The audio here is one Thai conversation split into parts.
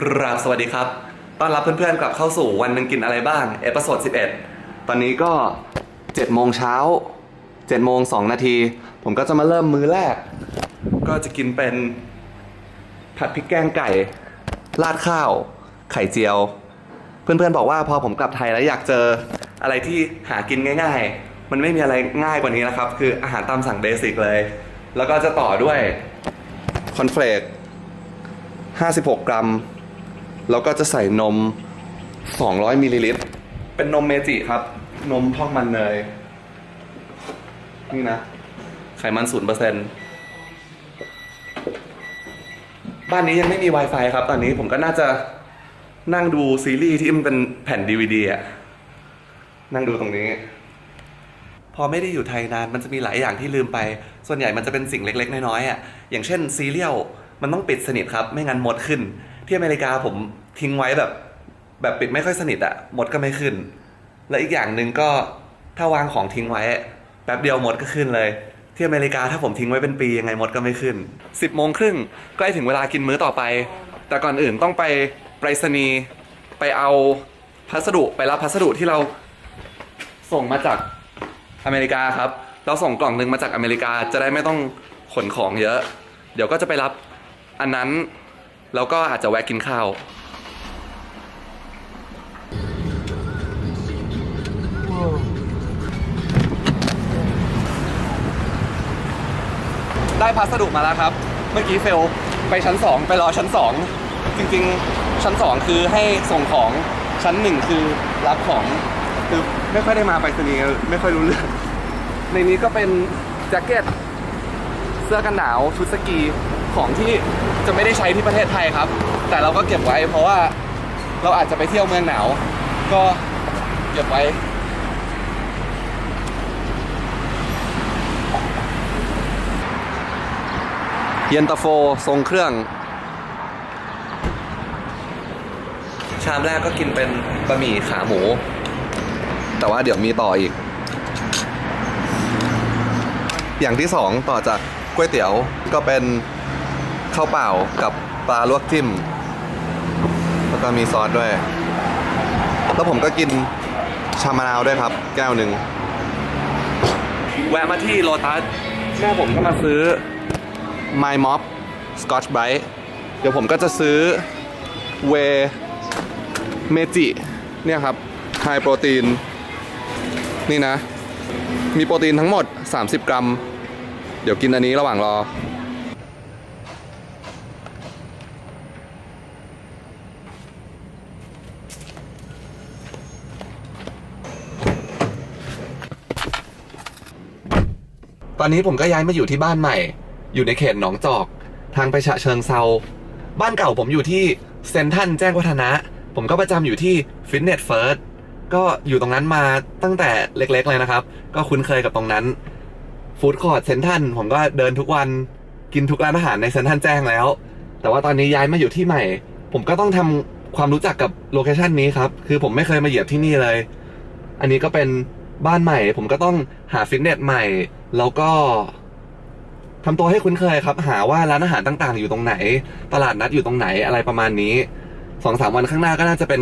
กราบสวัสดีครับต้อนรับเพื่อนๆกลับเข้าสู่วันหนึ่งกินอะไรบ้าง เอพิโซด11 ตอนนี้ก็7โมงเช้า7โมง2นาที ผมก็จะมาเริ่มมื้อแรก ก็จะกินเป็นผัดพริกแกงไก่ ราดข้าว ไข่เจียว เพื่อนๆบอกว่าพอผมกลับไทยแล้วอยากเจออะไรที่หากินง่าย ๆ มันไม่มีอะไรง่ายกว่านี้แล้วครับ คืออาหารตามสั่งเบสิกเลย แล้วก็จะต่อด้วยคอนเฟลก56 กรัม แล้วก็จะใส่นม 200มิลลิลิตร เป็นนมเมจิครับ นมพอกมันเนย นี่นะ ไขมัน0%บ้านนี้ยังไม่มี Wi-Fi ครับ ตอนนี้ผมก็น่าจะนั่งดูซีรีส์ที่มันเป็นแผ่น DVD อะนั่งดูตรงนี้ พอไม่ได้อยู่ไทยนานมันจะมีหลายอย่างที่ลืมไป ส่วนใหญ่มันจะเป็นสิ่งเล็กๆ น้อยๆอะอย่างเช่นซีเรียลมันต้องปิดสนิทครับ ไม่งั้นมดขึ้น ที่อเมริกาผมทิ้งไว้แบบ แบบปิดไม่ค่อยสนิทอะมดก็ไม่ขึ้น และอีกอย่างหนึ่งก็ถ้าวางของทิ้งไว้แป๊บเดียวมดก็ขึ้นเลย ที่อเมริกาถ้าผมทิ้งไว้เป็นปียังไงมดก็ไม่ขึ้น 10โมงครึ่งใกล้ถึงเวลากินมื้อต่อไป แต่ก่อนอื่นต้องไปไปรษณีย์ไปเอาพัสดุไปรับพัสดุที่เราส่งมาจากอเมริกาครับ เราส่งกล่องหนึ่งมาจากอเมริกาจะได้ไม่ต้องขนของเยอะ เดี๋ยวก็จะไปรับอันนั้น แล้วก็อาจจะแวะกินข้าวได้พัสดุมาแล้วครับ เมื่อกี้เฟลไปชั้น 2 ไปรอชั้น 2 จริงๆ ชั้น 2 คือให้ส่งของชั้น 1 คือรับของคือไม่ค่อยได้มาไปรษณีย์ไม่ค่อยรู้เรื่อง ในนี้ก็เป็นแจ็คเก็ต เสื้อกันหนาวชุดสกีของที่ จะไม่ได้ใช้ที่ประเทศไทยครับ แต่เราก็เก็บไว้ เพราะว่าเราอาจจะไปเที่ยวเมืองหนาว ก็เก็บไว้ เย็นตาโฟทรงเครื่อง ชามแรกก็กินเป็นบะหมี่ขาหมู แต่ว่าเดี๋ยวมีต่ออีก อย่างที่สองต่อจากก๋วยเตี๋ยวก็เป็น ข้าวเปล่ากับปลาลวกจิ้ม แล้วก็มีซอสด้วย แล้วผมก็กินชามะนาวด้วยครับ แก้วหนึ่งแวะมาที่โลตัสแม่ผมก็มาซื้อ My Mop Scotch Brite เดี๋ยวผมก็จะซื้อเวเมจิเนี่ยครับไฮโปรตีน นี่นะ มีโปรตีนทั้งหมด 30 กรัม เดี๋ยวกินอันนี้ระหว่างรอ ตอนนี้ผมก็ย้ายมาอยู่ที่บ้านใหม่ อยู่ในเขตหนองจอก ทางไปฉะเชิงเซา บ้านเก่าผมอยู่ที่เซนทันแจ้งวัฒนะ ผมก็ประจำอยู่ที่ฟิตเนสเฟิร์สก็อยู่ตรงนั้นมาตั้งแต่เล็กๆเลยนะครับ ก็คุ้นเคยกับตรงนั้น ฟู้ดคอร์ทเซนทันผมก็เดินทุกวัน กินทุกร้านอาหารในเซนทันแจ้งแล้ว แต่ว่าตอนนี้ย้ายมาอยู่ที่ใหม่ ผมก็ต้องทำความรู้จักกับโลเคชันนี้ครับ คือผมไม่เคยมาเหยียบที่นี่เลย อันนี้ก็เป็นบ้านใหม่ ผมก็ต้องหาฟิตเนสใหม่ แล้วก็ทำตัวให้คุ้นเคยครับ หาว่าร้านอาหารต่างๆ อยู่ตรงไหน ตลาดนัดอยู่ตรงไหนอะไรประมาณนี้สองสามวันข้างหน้าก็น่าจะเป็น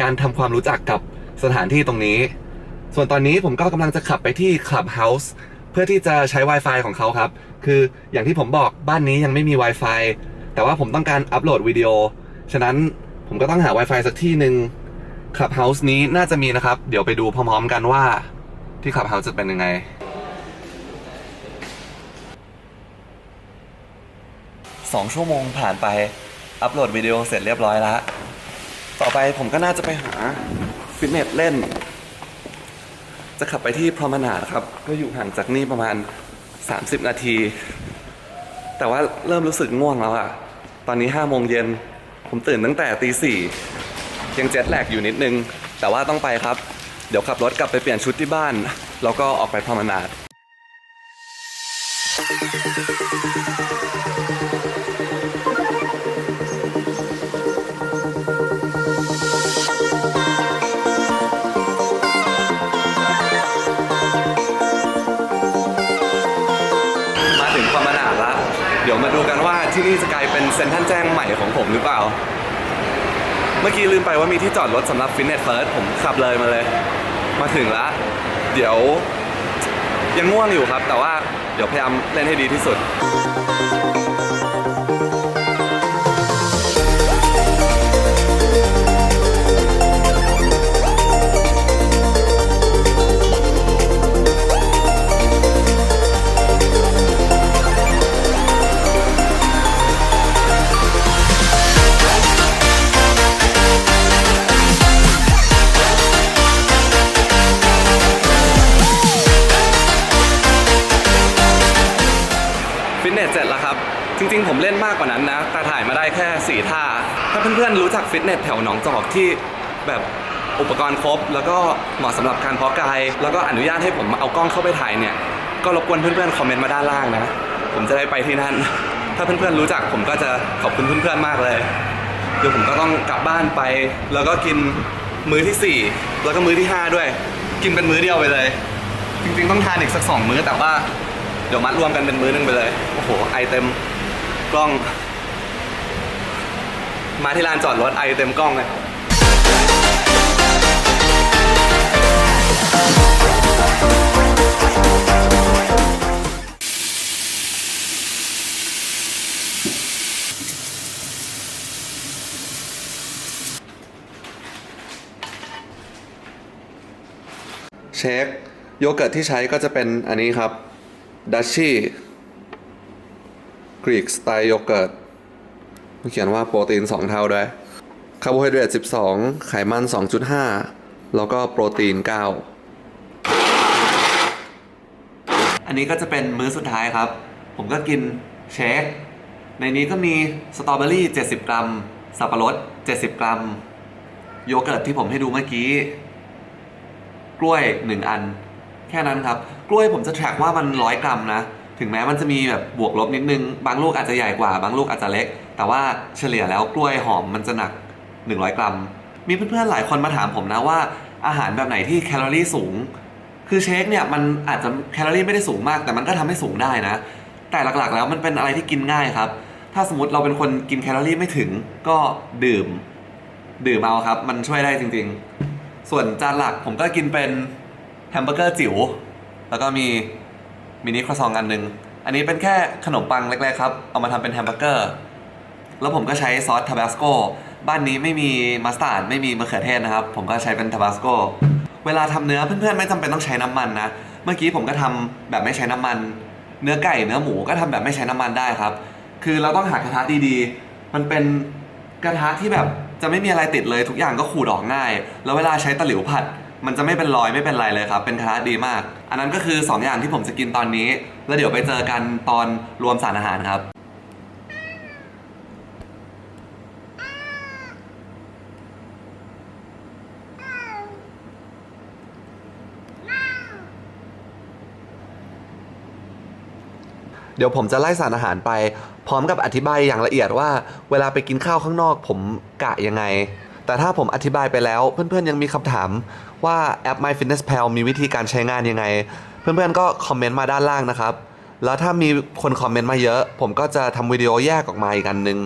การทำความรู้จักกับสถานที่ตรงนี้ ส่วนตอนนี้ผมก็กำลังจะขับไปที่ Clubhouse เพื่อที่จะใช้ Wi-Fi ของเขาครับ คืออย่างที่ผมบอกบ้านนี้ยังไม่มี Wi-Fi แต่ว่าผมต้องการอัปโหลดวิดีโอ ฉะนั้นผมก็ต้องหา Wi-Fi สักที่หนึ่ง Clubhouse นี้น่าจะมีนะครับ เดี๋ยวไปดูพร้อมๆกันว่าที่ Clubhouse จะเป็นยังไง สองชั่วโมงผ่านไป อัปโหลดวิดีโอเสร็จเรียบร้อยแล้วต่อไปผมก็น่าจะไปหาฟิตเนสเล่น จะขับไปที่พรมนาดครับ ก็อยู่ห่างจากนี่ประมาณ 30 นาที แต่ว่าเริ่มรู้สึกง่วงแล้วอะตอนนี้5โมงเย็น ผมตื่นตั้งแต่ตีสี่ยังเจ็ตแลกอยู่นิดนึง แต่ว่าต้องไปครับ เดี๋ยวขับรถกลับไปเปลี่ยนชุดที่บ้าน แล้วก็ออกไปพรมนาดมา ยวมาดูกันว่าที่นี่จะกลายเป็นเซ็นทรัลแจ้งใหม่ของผมหรือเปล่า เมื่อกี้ลืมไปว่ามีที่จอดรถสำหรับฟิตเนสเฟิร์สผมขับเลยมาเลย มาถึงแล้วเดี๋ยวยังง่วงอยู่ครับ แต่ว่าเดี๋ยวพยายามเล่นให้ดีที่สุด จริงๆ ผมเล่นมากกว่านั้นนะแต่ถ่ายมาได้แค่4ท่า ถ้าเพื่อนๆรู้จักฟิตเนสแถวหนองจอกที่แบบอุปกรณ์ครบ แล้วก็เหมาะสำหรับการเพาะกาย แล้วก็อนุญาตให้ผมเอากล้องเข้าไปถ่ายเนี่ย ก็รบกวนเพื่อนๆคอมเมนต์มาด้านล่างนะ ผมจะได้ไปที่นั่น ถ้าเพื่อนๆรู้จักผมก็จะขอบคุณเพื่อนๆมากเลย เดี๋ยวผมก็ต้องกลับบ้านไป แล้วก็กินมื้อที่ 4 แล้วก็มื้อที่ 5 ด้วย กินเป็นมื้อเดียวไปเลย จริงๆต้องทานอีกสักสองมื้อแต่ว่าเดี๋ยวมัดรวมกันเป็นมื้อนึงไปเลย โอ้โห ไอเต็ม กล้อง มาที่ลานจอดรถไอเต็มกล้องเลยเช็คโยเกิร์ตที่ใช้ก็จะเป็นอันนี้ครับดัชชี่ กรีกสไตล์โยเกิร์ตเขียนว่าโปรตีน 2 เท่าด้วย คาร์โบไฮเดรต 12 ไขมัน 2.5 แล้วก็โปรตีน 9 อันนี้ก็จะเป็นมื้อสุดท้ายครับ ผมก็กินเชค ในนี้ก็มีสตรอเบอรี่ 70 กรัม สับปะรด 70 กรัม โยเกิร์ตที่ผมให้ดูเมื่อกี้ กล้วย 1 อัน แค่นั้นครับ กล้วยผมจะแทร็กว่ามันร้อยกรัมนะ ถึงแม้มันจะมีแบบบวกลบนิดนึง บางลูกอาจจะใหญ่กว่า บางลูกอาจจะเล็ก แต่ว่าเฉลี่ยแล้วกล้วยหอมมันจะหนัก 100 กรัม มีเพื่อนๆหลายคนมาถามผมนะว่า อาหารแบบไหนที่แคลอรี่สูง คือเชคเนี่ยมันอาจจะแคลอรี่ไม่ได้สูงมาก แต่มันก็ทำให้สูงได้นะ แต่หลักๆแล้วมันเป็นอะไรที่กินง่ายครับ ถ้าสมมติเราเป็นคนกินแคลอรี่ไม่ถึงก็ดื่ม ดื่มเอาครับ มันช่วยได้จริง ๆ ส่วนจานหลักผมก็กินเป็นแฮมเบอร์เกอร์จิ๋วแล้วก็มี มินิครัวซองอันหนึ่งอันนี้เป็นแค่ขนมปังเล็กๆครับ เอามาทำเป็นแฮมเบอร์เกอร์ แล้วผมก็ใช้ซอสทาบาสโกบ้านนี้ไม่มีมัสตาร์ดไม่มีมะเขือเทศนะครับ ผมก็ใช้เป็นทาบาสโกเวลาทำเนื้อเพื่อนๆไม่จำเป็นต้องใช้น้ำมันนะ เมื่อกี้ผมก็ทำแบบไม่ใช้น้ำมัน เนื้อไก่เนื้อหมูก็ทำแบบไม่ใช้น้ำมันได้ครับ คือเราต้องหากระทะดีๆ มันเป็นกระทะที่แบบจะไม่มีอะไรติดเลยทุกอย่างก็ขูดออกง่าย แล้วเวลาใช้ตะหลิวผัด มันจะไม่เป็นรอยไม่เป็นไรเลยครับ เป็นกระทะดีมาก อันนั้นก็คือ 2 อย่างที่ผมจะกินตอนนี้ แล้วเดี๋ยวไปเจอกันตอนรวมสารอาหารครับ เดี๋ยวผมจะไล่สารอาหารไป พร้อมกับอธิบายอย่างละเอียดว่า เวลาไปกินข้าวข้างนอก ผมกะยังไง แต่ถ้าผมอธิบายไปแล้ว เพื่อนๆยังมีคำถามว่าแอป MyFitnessPal มีวิธีการใช้งานยังไง เพื่อนๆก็คอมเมนต์มาด้านล่างนะครับ แล้วถ้ามีคนคอมเมนต์มาเยอะ ผมก็จะทำวิดีโอแยกออกมาอีกอันหนึ่ง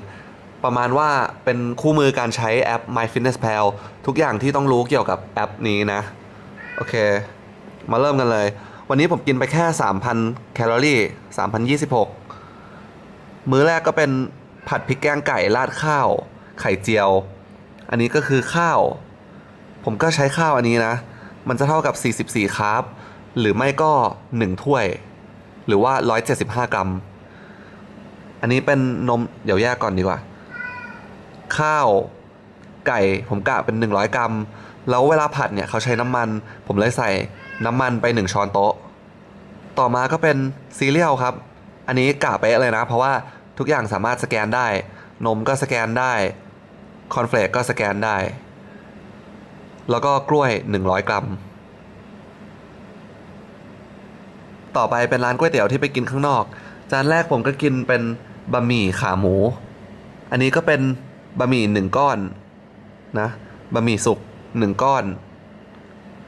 ประมาณว่าเป็นคู่มือการใช้แอป MyFitnessPal ทุกอย่างที่ต้องรู้เกี่ยวกับแอปนี้นะ โอเค มาเริ่มกันเลย วันนี้ผมกินไปแค่ 3,000 แคลอรี่ 3,026 มื้อแรกก็เป็นผัดพริกแกงไก่ราดข้าว ไข่เจียว อันนี้ก็คือข้าว ผมก็ใช้ข้าวอันนี้นะ มันจะเท่ากับ 44คาร์บหรือไม่ก็ 1 ถ้วย หรือว่า 175 กรัม อันนี้เป็นนม เดี๋ยวแยกก่อนดีกว่า ข้าวไก่ผมกะเป็น 100 กรัม แล้วเวลาผัดเนี่ยเขาใช้น้ำมัน ผมเลยใส่น้ำมันไป 1 ช้อนโต๊ะ ต่อมาก็เป็นซีเรียลครับ อันนี้กะไปะเลยนะ เพราะว่าทุกอย่างสามารถสแกนได้ นมก็สแกนได้ คอนเฟลกก็สแกนได้ แล้วก็กล้วย 100 กรัม ต่อไปเป็นร้านก๋วยเตี๋ยวที่ไปกินข้างนอก จานแรกผมก็กินเป็นบะหมี่ขาหมู อันนี้ก็เป็นบะหมี่หนึ่งก้อนนะบะหมี่สุกหนึ่งก้อน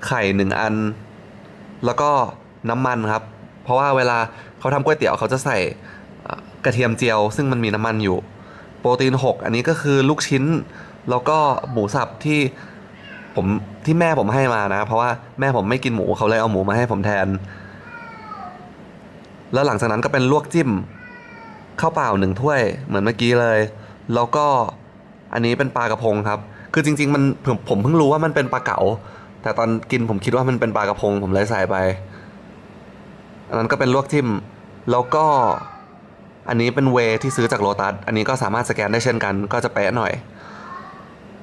ไข่หนึ่งอัน แล้วก็น้ำมันครับ เพราะว่าเวลาเขาทำก๋วยเตี๋ยวเขาจะใส่กระเทียมเจียว ซึ่งมันมีน้ำมันอยู่ โปรตีน 6 อันนี้ก็คือลูกชิ้น แล้วก็หมูสับที่ผมที่แม่ผมให้มานะ เพราะว่าแม่ผมไม่กินหมูเขาเลยเอาหมูมาให้ผมแทน แล้วหลังจากนั้นก็เป็นลวกจิ้มข้าวเปล่าหนึ่งถ้วยเหมือนเมื่อกี้เลย แล้วก็อันนี้เป็นปลากระพงครับ คือจริง ๆ มันผมผมเพิ่งรู้ว่ามันเป็นปลาเก๋าแต่ตอนกินผมคิดว่ามันเป็นปลากระพงผมเลยใส่ไป อันนั้นก็เป็นลวกจิ้ม แล้วก็ อันนี้เป็นเวที่ซื้อจากโลตัส อันนี้ก็สามารถสแกนได้เช่นกัน ก็จะเป๊ะหน่อย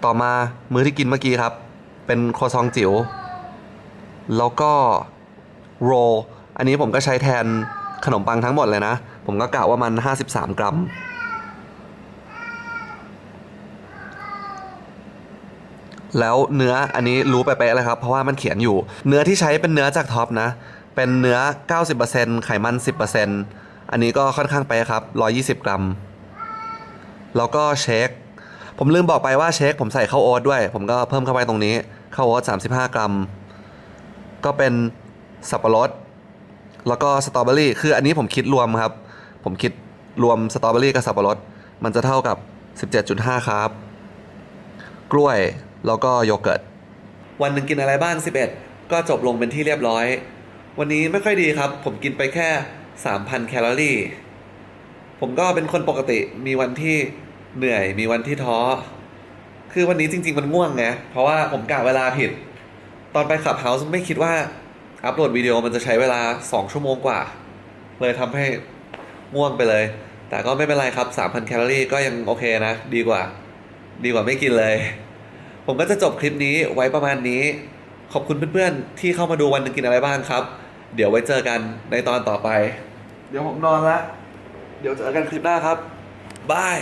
ต่อมามื้อที่กินเมื่อกี้ครับ เป็นโครซองจิ๋ว แล้วก็โร อันนี้ผมก็ใช้แทนขนมปังทั้งหมดเลยนะ ผมก็กะว่ามัน 53 กรัม แล้วเนื้ออันนี้รู้ไปเป๊ะเลยครับ เพราะว่ามันเขียนอยู่ เนื้อที่ใช้เป็นเนื้อจากท็อปนะ เป็นเนื้อ 90%ไขมัน 10% อันนี้ก็ค่อนข้างเป๊ะครับ 120 กรัม แล้วก็เชค ผมลืมบอกไปว่าเชคผมใส่ข้าวโอ๊ตด้วย ผมก็เพิ่มเข้าไปตรงนี้ข้าวโอ๊ต35 กรัม ก็เป็นสับปะรด แล้วก็สตรอเบอรี่ คืออันนี้ผมคิดรวมครับ ผมคิดรวมสตรอเบอรี่กับสับปะรด มันจะเท่ากับ 17.5 ครับ กล้วย แล้วก็โยเกิร์ต วันหนึ่งกินอะไรบ้าง 11 ก็จบลงเป็นที่เรียบร้อย วันนี้ไม่ค่อยดีครับ ผมกินไปแค่ 3,000แคลอรี่ ผมก็เป็นคนปกติมีวันที่เหนื่อยมีวันที่ท้อ คือวันนี้จริง ๆ มันง่วงไง เพราะว่าผมกะเวลาผิด ตอนไปขับเฮาส์ไม่คิดว่า อัปโหลดวิดีโอมันจะใช้เวลา 2 ชั่วโมงกว่า เลยทำให้ง่วงไปเลย แต่ก็ไม่เป็นไรครับ 3,000 แคลอรี่ก็ยังโอเคนะ ดีกว่า ดีกว่าไม่กินเลย ผมก็จะจบคลิปนี้ไว้ประมาณนี้ ขอบคุณเพื่อนๆ ที่เข้ามาดูวันนึงกินอะไรบ้างครับ เดี๋ยวไว้เจอกันในตอนต่อไป เดี๋ยวผมนอนละ เดี๋ยวเจอกันคลิปหน้าครับบาย